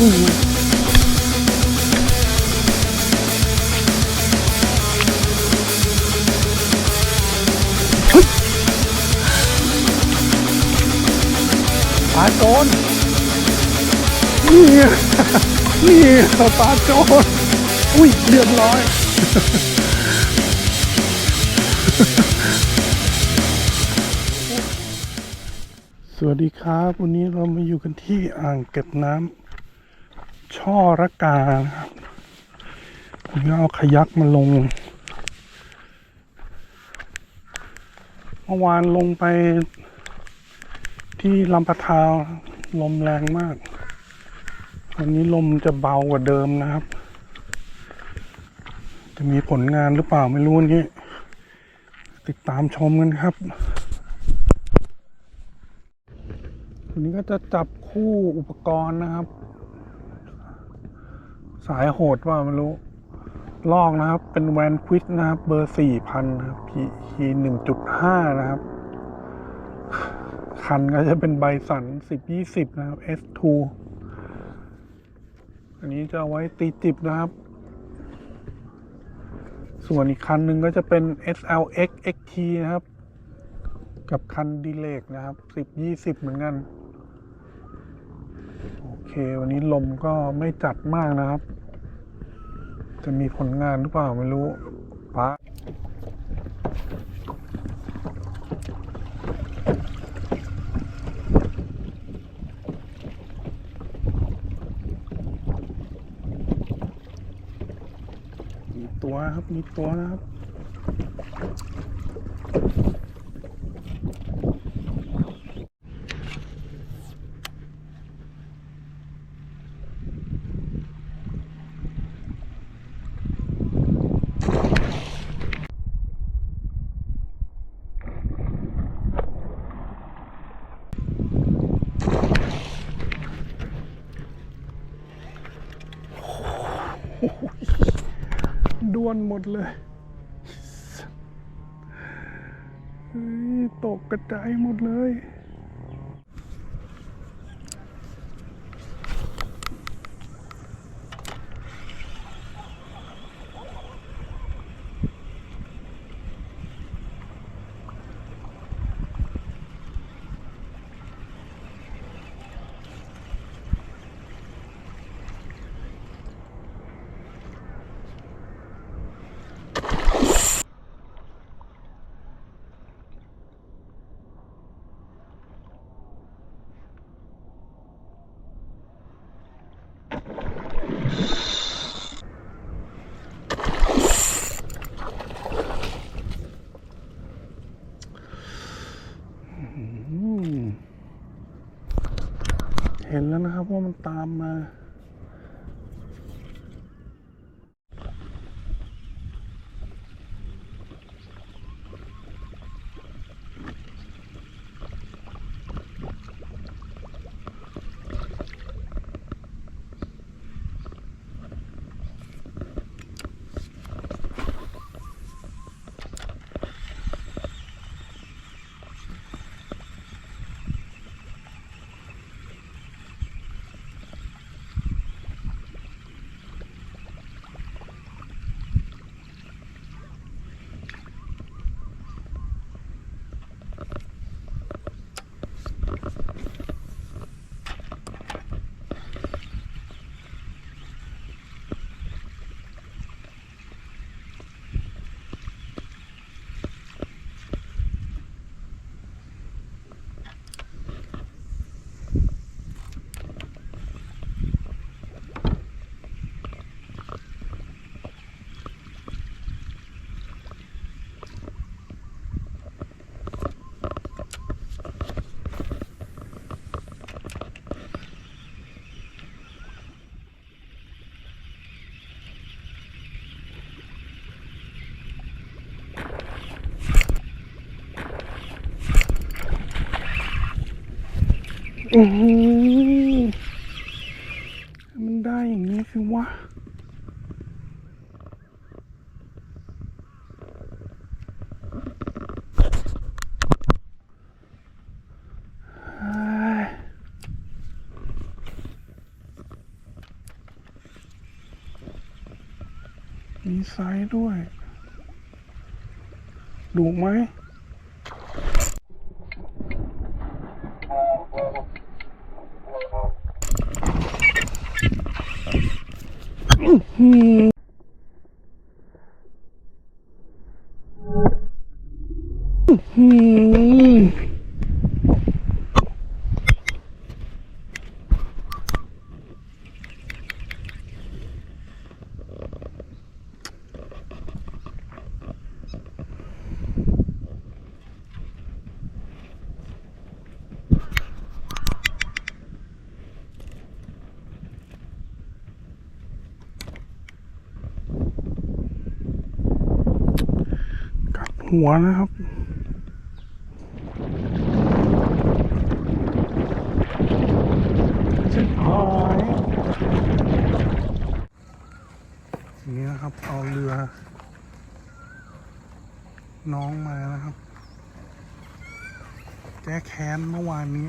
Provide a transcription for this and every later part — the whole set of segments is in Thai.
อุ้ยเฮ้ยปลาโจรนี่ไงนี่ไงปลาโจรอุ้ยเรียบร้อยสวัสดีครับ วันนี้เรามาอยู่กันที่อ่างเก็บน้ำ ช่อระกานะครับวันนี้เอาขยักมาลง เมื่อวานลงไปที่ลำปะทาวลมแรงมากวันนี้ลมจะเบากว่าเดิมนะครับ จะมีผลงานหรือเปล่าไม่รู้นนี้ ติดตามชมกันครับวันนี้ก็จะจับคู่อุปกรณ์นะครับายโหดว่าไม่รู้ลอกนะครับ เป็นแวนควิดนะครับ เบอร์สี่พันครับ P หนึ่งจุดห้านะครับ คันก็จะเป็นใบสันสิบยี่สิบนะครับ S2 อันนี้จะไว้ตีจิบนะครับ ส่วนอีกคันหนึ่งก็จะเป็น SLX XT นะครับ กับคันดีเลกนะครับสิบยี่สิบเหมือนกัน โอเค วันนี้ลมก็ไม่จัดมากนะครับ จะมีผลงานหรือเปล่าไม่รู้ป้าตัวครับ มีตัวนะครับ ด้วนหมดเลยตกกระจายหมดเลย อืมเห็น แล้ มันได้อย่างนี้คือวะมีไซด์ด้วย ดูไหม กัดหัวนะครับหายทีนี้นะครับ เอาเรือ น้องมานะครับ แก้แค้นเมื่อวานนี้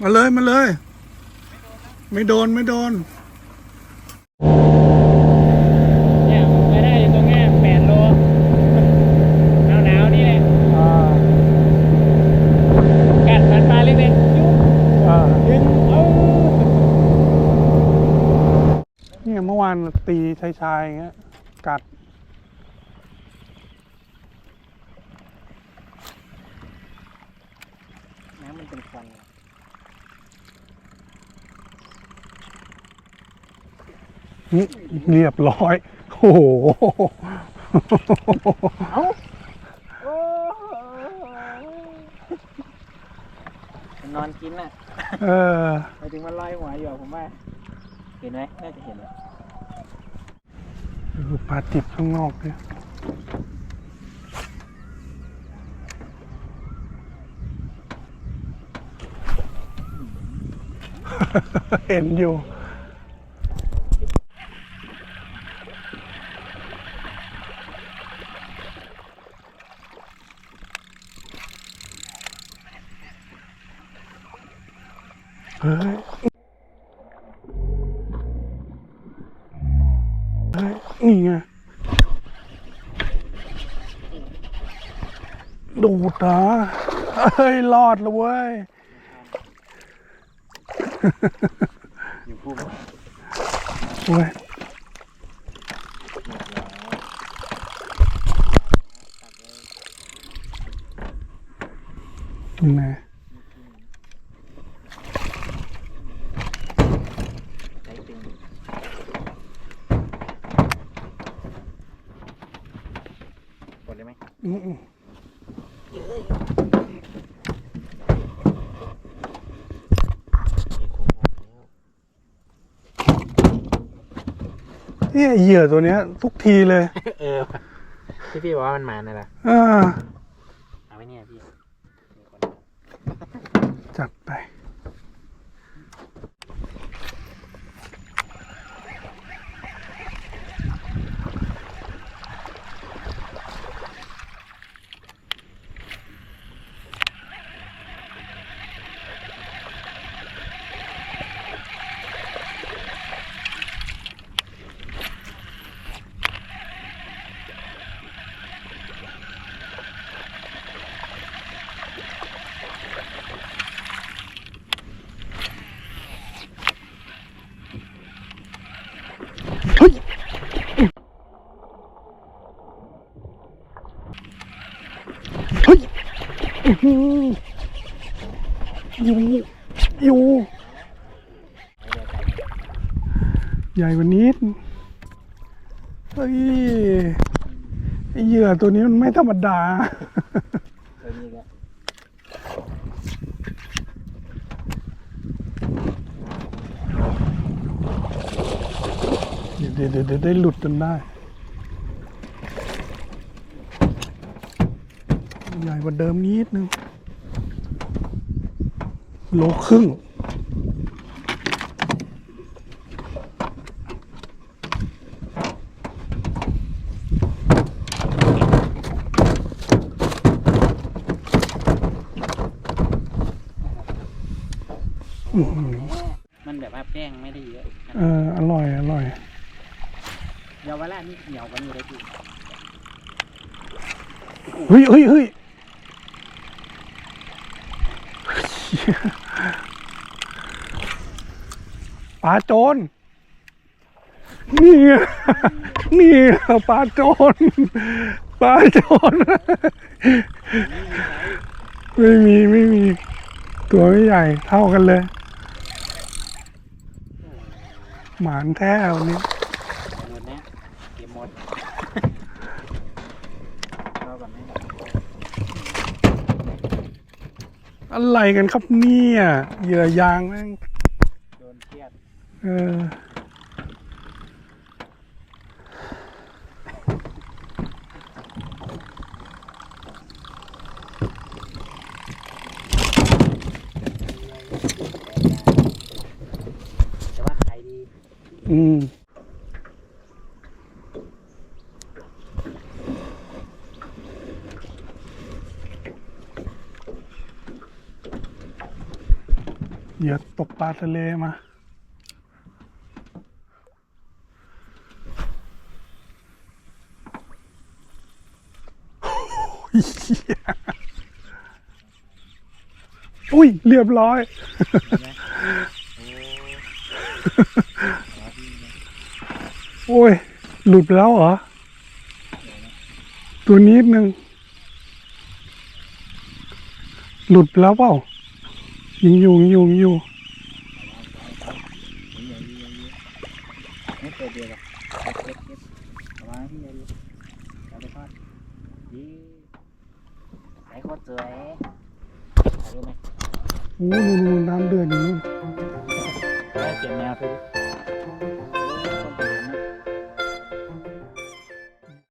มาเลยมาเลย ไม่โดนไม่โดนเนี่ยผมไปได้อยู่ตรงเนี้ยแปดโลหนาวหนาวๆนี่แหละอ่ากัดมันปลาเล็กๆจุ๊บอ่าดึงเอาเนี่ยเมื่อวานตีชายชายๆอย่างเงี้ยกัด น้ำมัน เป็นควันนี่เรียบร้อย โอ้โหโอ้มันนอนกินน่ะเออไปถึงมันลอยหัวอยู่อะผมว่าเห็นไหมน่าจะเห็นนะดูปลาติดข้างนอกเนี่ย เห็นอยู่ เฮ้ยเฮ้ยนี่ไงดูดนะเฮ้ย รอดแล้วเว้ย อยู่คู่กันเว้ยยังไงใช้ตึงกดเลยไหมอืม เนี่ยเหยื่อตัวเนี้ย ทุกทีเลย เออที่พี่บอกว่ามันมาน่ะล่ะอ่าเอาไว้เนี่ยพี่ จัดไป เฮ้ยเฮ้ยอื้อหืออยู่อยู่ใหญ่กว่านิดเฮ้ยไอเหยื่อตัวนี้มันไม่ธรรมดา เคยมีแล้ว เดี๋ยวเดี๋ยวได้หลุดจนได้ ใหญ่กว่าเดิมนิดนึง โลครึ่งอืมนแบบว่าแป้งไม่ได้เยอะ เอออร่อย อร่อย เยาวราชนี่เหนียวกว่านี้เลยพี่เฮ้ยเฮ้ยเฮ้ยปลาโจรนี่นี่ปลาโจรปลาโจรไม่มีไม่มี ตัวไม่ใหญ่เท่ากันเลย หมานแท้วันนี้ หมดเนี้ยเก็บหม ดเราก่อนไหมอะไรกันครับเนี่ยเหยื่อยางแม่งโดนเครียด เออ แต่ว่าขายดี อืม เหยื่อตก ปลาทะเลมาอุ้ย เรียบร้อย โอ้ย หลุดแล้วเหรอ ตัวนิดนึง หลุดแล้วเปล่ายิงอยู่ยิงอยู่ยิงอยู่ ตัวเดียวหรอกเก็บเก็ก็บเอามาที่เดียวเอาไปทอดยี่ไหนโคตรสวยเอาดูไหมโอ้นู่นนู่นน้ำเดือดอยู่นู่นเปลี่ยนแนวไป